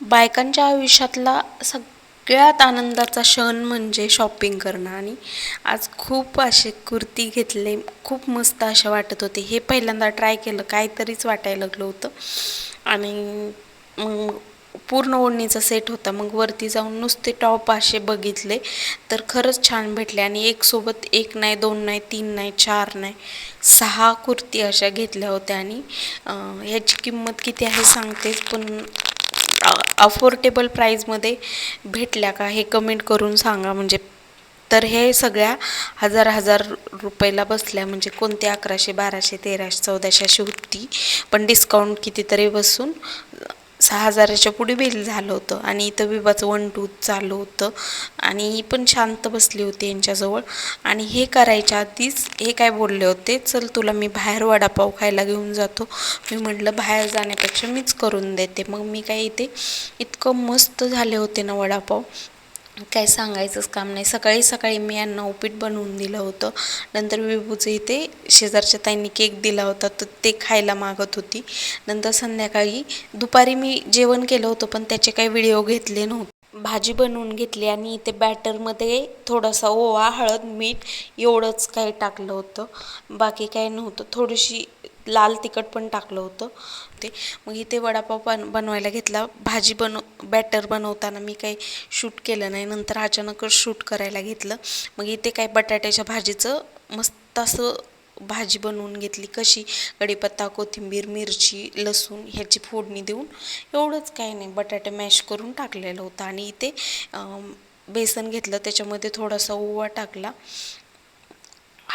बायकांच्या आयुष्यातला सगळ्यात आनंदाचा क्षण म्हणजे शॉपिंग करणं. आणि आज खूप असे कुर्ती घेतले खूप मस्त असे वाटत होते. हे पहिल्यांदा ट्राय केलं काहीतरीच वाटायला लागलं होतं. आणि मग पूर्ण ओढणीचा सेट होता. मग वरती जाऊन नुसते टॉप असे बघितले तर खरंच छान भेटले. आणि एक सोबत एक नाही दोन नाही तीन नाही चार नाही सहा कुर्ती अशा घेतल्या होत्या. आणि ह्याची किंमत किती आहे सांगतेच पण अफोर्डेबल प्राईजमध्ये भेटल्या का हे कमेंट करून सांगा. म्हणजे तर हे सगळ्या हजार हजार रुपयाला बसल्या. म्हणजे कोणते अकराशे बाराशे तेराशे चौदाशे अशी होती. पण डिस्काउंट कितीतरी बसून सहा हजाराच्या पुढे बिल झालं होतं आणि इथं विवाचं वन टू चालू होतं. आणि ही पण शांत बसली होती यांच्याजवळ. आणि हे करायच्या आधीच हे काय बोलले होते चल तुला मी बाहेर वडापाव खायला घेऊन जातो. मी म्हटलं बाहेर जाण्यापेक्षा मीच करून देते. मग मी काय इथे इतकं मस्त झाले होते ना वडापाव. काय सांगायचंच काम नाही. सकाळी सकाळी मी यांना उपीट बनवून दिलं होतं. नंतर विभूचं इथे शेजारच्या ताईंनी केक दिला होता तर ते खायला मागत होती. नंतर संध्याकाळी दुपारी मी जेवण केलं होतं पण त्याचे काही व्हिडिओ घेतले नव्हते. भाजी बनवून घेतली आणि इथे बॅटरमध्ये थोडासा ओवा हळद मीठ एवढंच काही टाकलं होतं. बाकी काही नव्हतं. थोडीशी लाल तिखट पण टाकलं होतं. ते मग इथे वडापाव बन बनवायला घेतला. भाजी बनव बॅटर बनवताना मी काही शूट केलं नाही. नंतर अचानकच शूट करायला घेतलं. मग इथे काय बटाट्याच्या भाजीचं मस्त असं भाजी बनवून घेतली. कशी? कढीपत्ता कोथिंबीर मिरची लसूण ह्याची फोडणी देऊन एवढंच काही नाही. बटाटे मॅश करून टाकलेलं होतं. आणि इथे बेसन घेतलं. त्याच्यामध्ये थोडासा ओवा टाकला.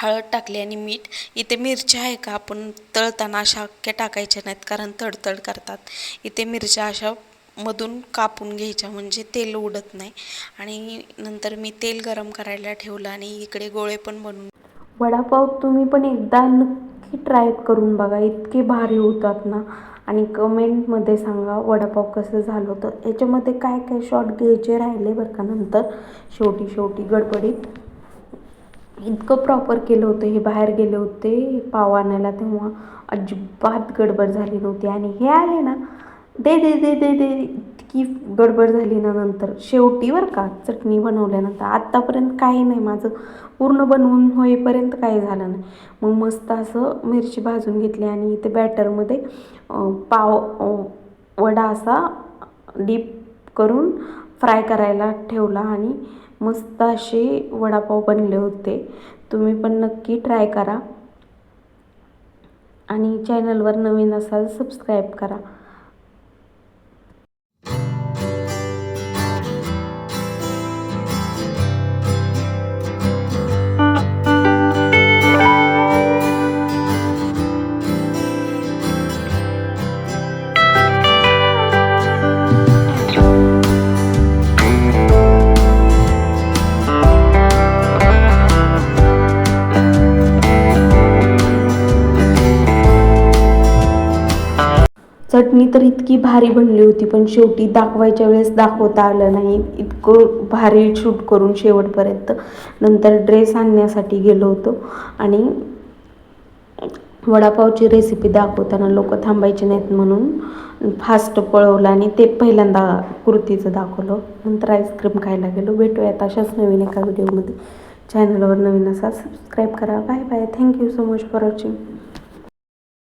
हळद टाकली आणि मीठ. इथे मिरच्या आहे का? आपण तळताना अशा अख्ख्या टाकायच्या नाहीत कारण तडतड करतात. इथे मिरच्या अशा मधून कापून घ्यायच्या म्हणजे तेल उडत नाही. आणि नंतर मी तेल गरम करायला ठेवलं आणि इकडे गोळे पण बनवून वडापाव तुम्ही पण एकदा नक्की ट्राय करून बघा इतके भारी होतात ना. आणि कमेंटमध्ये सांगा वडापाव कसं झालं होतं. याच्यामध्ये काय काय शॉट घ्यायचे राहिले बरं का नंतर? शेवटी शेवटी गडबडीत. इतकं प्रॉपर केलं होतं हे बाहेर गेले होते पाव आणायला तेव्हा. अजिबात गडबड झाली नव्हती. आणि हे आले ना दे दे दे दे दे इतकी गडबड झाली ना नंतर. शेवटी बरं का चटणी बनवल्यानंतर. आत्तापर्यंत काही नाही माझं पूर्ण बनवून होईपर्यंत काही झालं नाही. मग मस्त असं मिरची भाजून घेतली आणि इथे बॅटरमध्ये पाव वडा असा डीप करून फ्राय करायला ठेवला आणि मस्त असे वडापाव बनले होते. तुम्ही पण नक्की ट्राय करा. आणि चॅनलवर नवीन असाल सबस्क्राईब करा. चटणी तर इतकी भारी बनली होती पण शेवटी दाखवायच्या वेळेस दाखवता आलं नाही. इतकं भारी शूट करून शेवटपर्यंत. नंतर ड्रेस आणण्यासाठी गेलो होतो. आणि वडापावची रेसिपी दाखवताना लोक थांबायचे नाहीत म्हणून फास्ट पळवलं आणि ते पहिल्यांदा कुर्तीचं दाखवलं. नंतर आईस्क्रीम खायला गेलो. भेटूयात अशाच नवीन एका व्हिडिओमध्ये चॅनलवर नवीन असा सबस्क्राईब करा. Bye bye thank you so much for watching